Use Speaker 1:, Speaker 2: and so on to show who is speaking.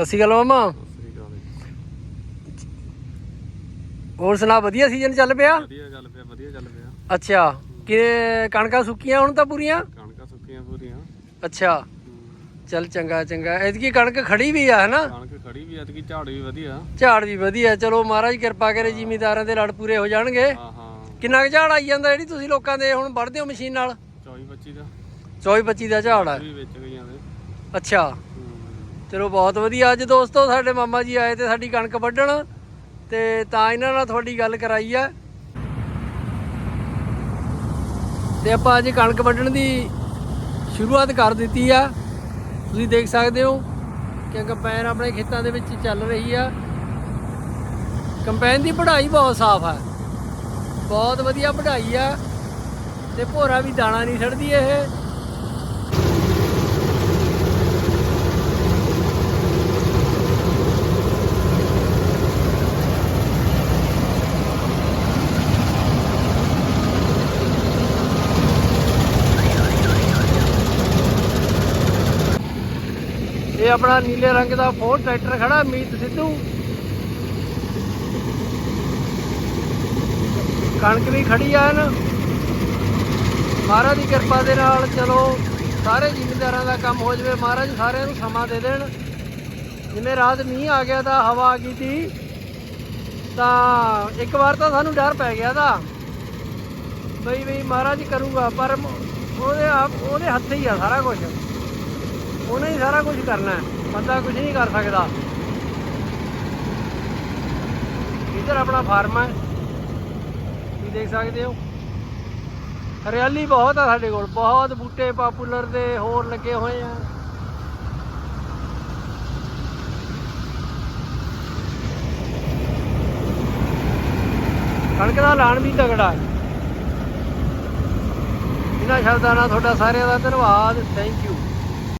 Speaker 1: ਸਤਿ ਸ਼੍ਰੀ ਅਕਾਲ ਮਾਮਾ। ਹੋਰ ਸੁਣਾ ਵਧੀਆ ਸੀਜ਼ਨ ਚੱਲ ਪਿਆ?
Speaker 2: ਵਧੀਆ ਚੱਲ ਪਿਆ ਵਧੀਆ ਚੱਲ ਪਿਆ।
Speaker 1: ਅੱਛਾ ਕਿ ਕਣਕਾਂ ਸੁੱਕੀਆਂ ਹੁਣ ਤਾਂ ਪੂਰੀਆਂ?
Speaker 2: ਕਣਕਾਂ ਸੁੱਕੀਆਂ ਪੂਰੀਆਂ।
Speaker 1: ਅੱਛਾ। ਚੱਲ ਚੰਗਾ ਚੰਗਾ। ਐਤਕੀ ਕਣਕ ਖੜੀ ਵੀ ਆ ਹਨਾ?
Speaker 2: ਕਣਕ ਖੜੀ ਵੀ ਐਤਕੀ ਝਾੜ ਵੀ ਵਧੀਆ।
Speaker 1: ਝਾੜ ਵੀ ਵਧੀਆ। ਚਲੋ ਮਹਾਰਾਜ ਕਿਰਪਾ ਕਰੇ ਜ਼ਿਮੀਦਾਰਾਂ ਦੇ ਲੜ ਪੂਰੇ ਹੋ ਜਾਣਗੇ।
Speaker 2: ਹਾਂ ਹਾਂ।
Speaker 1: ਕਿੰਨਾ ਕੁ ਝਾੜ ਆਈ ਜਾਂਦਾ ਜਿਹੜੀ ਤੁਸੀਂ ਲੋਕਾਂ ਦੇ ਹੁਣ ਵੜਦੇ ਹੋ ਮਸ਼ੀਨ ਨਾਲ?
Speaker 2: 24 25 ਦਾ।
Speaker 1: 24 25 ਦਾ ਝਾੜ
Speaker 2: ਦੇ
Speaker 1: ਅੱਛਾ। ਚਲੋ ਬਹੁਤ ਵਧੀਆ। ਅੱਜ ਦੋਸਤੋ ਸਾਡੇ ਮਾਮਾ ਜੀ ਆਏ ਤੇ ਸਾਡੀ ਕਣਕ ਵੱਢਣ ਤੇ ਤਾਂ ਇਹਨਾਂ ਨਾਲ ਤੁਹਾਡੀ ਗੱਲ ਕਰਾਈ ਆ। ਤੇ ਆਪਾਂ ਅੱਜ ਕਣਕ ਵੱਢਣ ਦੀ ਸ਼ੁਰੂਆਤ ਕਰ ਦਿੱਤੀ ਆ। ਤੁਸੀਂ ਦੇਖ ਸਕਦੇ ਹੋ ਕਿ ਕੰਪੈਨ ਆਪਣੇ ਖੇਤਾਂ ਦੇ ਵਿੱਚ ਚੱਲ ਰਹੀ ਆ। ਕੰਪੈਨ ਦੀ ਪੜ੍ਹਾਈ ਬਹੁਤ ਸਾਫ਼ ਆ। ਬਹੁਤ ਵਧੀਆ ਪੜ੍ਹਾਈ ਆ। ਤੇ ਭੋਰਾ ਵੀ ਦਾਣਾ ਨਹੀਂ ਛੱਡਦੀ ਇਹ। ਇਹ ਆਪਣਾ ਨੀਲੇ ਰੰਗ ਦਾ ਫੋਰਡ ਟਰੈਕਟਰ ਖੜਾ, ਮੀਤ ਸਿੱਧੂ। ਕਣਕ ਵੀ ਖੜੀ ਆ ਨਾ ਮਹਾਰਾਜ ਦੀ ਕਿਰਪਾ ਦੇ ਨਾਲ ਚਲੋ, ਸਾਰੇ ਜ਼ਿਮੀਂਦਾਰਾਂ ਦਾ ਕੰਮ ਹੋ ਜਵੇ। ਮਹਾਰਾਜ ਸਾਰਿਆਂ ਨੂੰ ਸਮਾਂ ਦੇ ਦੇਣ। ਜਿਵੇਂ ਰਾਤ ਮੀਂਹ ਆ ਗਿਆ ਤਾਂ ਹਵਾ ਆ ਗਈ ਸੀ, ਤਾਂ ਇੱਕ ਵਾਰ ਤਾਂ ਸਾਨੂੰ ਡਰ ਪੈ ਗਿਆ ਤਾਂ। ਬਈ ਬਈ ਮਹਾਰਾਜ ਕਰੂਗਾ, ਪਰ ਉਹਦੇ ਆਪ ਉਹਦੇ ਹੱਥ ਹੀ ਆ ਸਾਰਾ ਕੁਝ ਉਹਨੇ ਹੀ ਸਾਰਾ ਕੁਝ ਕਰਨਾ ਹੈ। ਬੰਦਾ ਕੁਝ ਨਹੀਂ ਕਰ ਸਕਦਾ। ਇੱਧਰ ਆਪਣਾ ਫਾਰਮ ਹੈ। ਤੁਸੀਂ ਦੇਖ ਸਕਦੇ ਹੋ। ਹਰਿਆਲੀ ਬਹੁਤ ਆ ਸਾਡੇ ਕੋਲ। ਬਹੁਤ ਬੂਟੇ ਪਾਪੂਲਰ ਦੇ, ਹੋਰ ਲੱਗੇ ਹੋਏ ਆ। ਕਣਕ ਦਾ ਲਾਣ ਵੀ ਤਗੜਾ ਹੈ। ਇਹਨਾਂ ਸ਼ਬਦਾਂ ਨਾਲ ਤੁਹਾਡਾ ਸਾਰਿਆਂ ਦਾ ਧੰਨਵਾਦ। Thank you